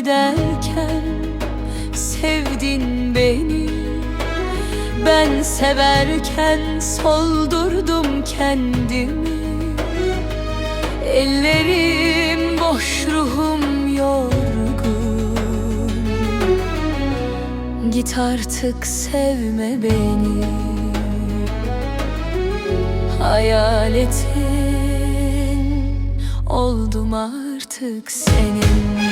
giderken Sevdin beni. Ben severken soldurdum kendimi. Ellerim boş ruhum yorgun. Git artık sevme beni. Hayaletin oldum artık senin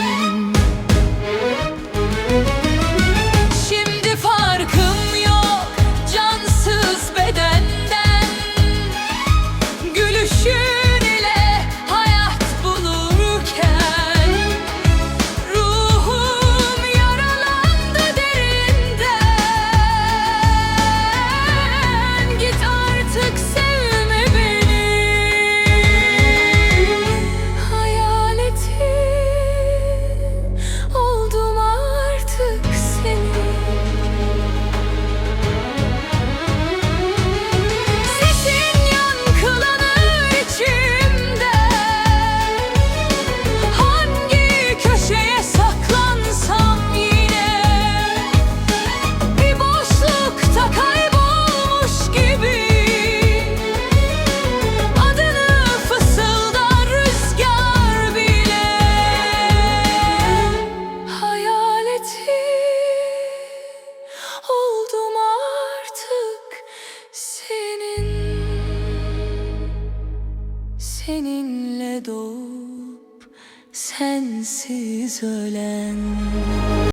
Seninle doğup sensiz ölen